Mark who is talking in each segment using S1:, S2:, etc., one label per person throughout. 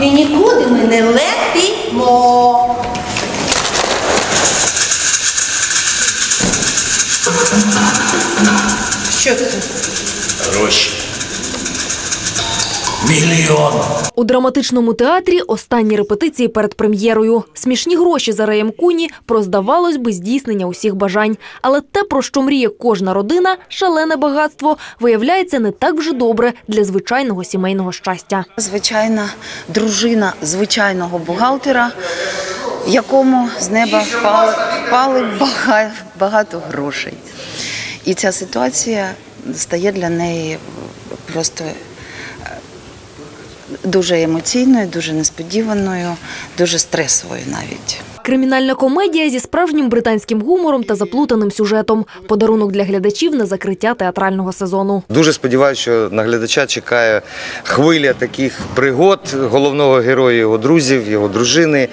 S1: і нікуди ми не летимо. Що це?
S2: Гроші. Мільйон.
S3: У драматичному театрі останні репетиції перед прем'єрою. Смішні гроші за Раєм Куні про, здавалось би, здійснення усіх бажань. Але те, про що мріє кожна родина, шалене багатство, виявляється не так вже добре для звичайного сімейного щастя.
S4: Звичайна дружина звичайного бухгалтера, якому з неба впали, впали бага- багато грошей. І ця ситуація стає для неї просто дуже емоційною, дуже несподіваною, дуже стресовою навіть.
S3: Кримінальна комедія зі справжнім британським гумором та заплутаним сюжетом. Подарунок для глядачів на закриття театрального сезону.
S5: Дуже сподіваюся, що на глядача чекає хвиля таких пригод головного героя, його друзів, його дружини.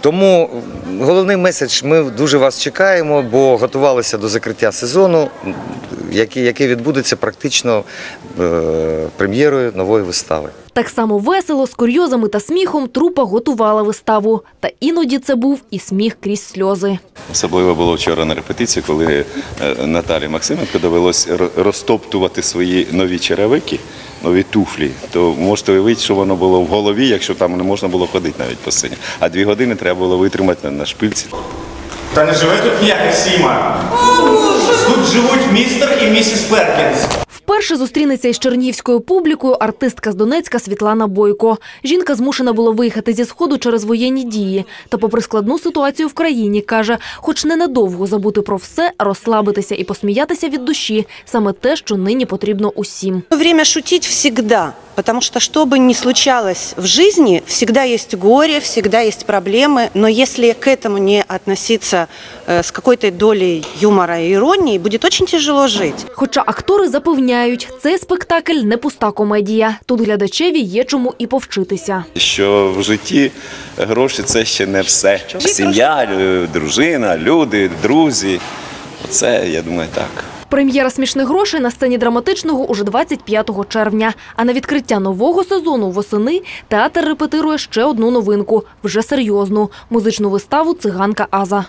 S5: Тому головний меседж ми дуже вас чекаємо, бо готувалися до закриття сезону, який, який відбудеться практично е, прем'єрою нової вистави.
S3: Так само весело, з курйозами та сміхом трупа готувала виставу. Та іноді це був і сміх крізь сльози.
S6: Особливо було вчора на репетиції, коли е, Наталі Максименко довелось розтоптувати свої нові черевики, нові туфлі. То можете уявити, що воно було в голові, якщо там не можна було ходити навіть по сцені. А дві години треба було витримати на, на шпильці.
S7: Та не живе тут ніяка Сіма. Тут живуть містер і місіс Перкінс.
S3: Вперше зустрінеться із чернігівською публікою артистка з Донецька Світлана Бойко. Жінка змушена була виїхати зі сходу через воєнні дії. Та, попри складну ситуацію в країні, каже, хоч ненадовго забути про все, розслабитися і посміятися від душі саме те, що нині потрібно усім.
S8: Время шутити всегда, потому что что бы ни случалось в жизни, всегда есть горе, всегда есть проблемы, но если к этому не относиться э, с какой-то долей юмора и иронии, будет очень тяжело жить.
S3: Хоча актори запевняють, цей спектакль не пуста комедія. Тут глядачеві є чому і повчитися.
S6: Що в житті гроші це ще не все. Сім'я, лю- дружина, люди, друзі. Оце, я думаю, так.
S3: Прем'єра смішних грошей на сцені драматичного уже 25 червня. А на відкриття нового сезону восени театр репетирує ще одну новинку вже серйозну музичну виставу Циганка Аза.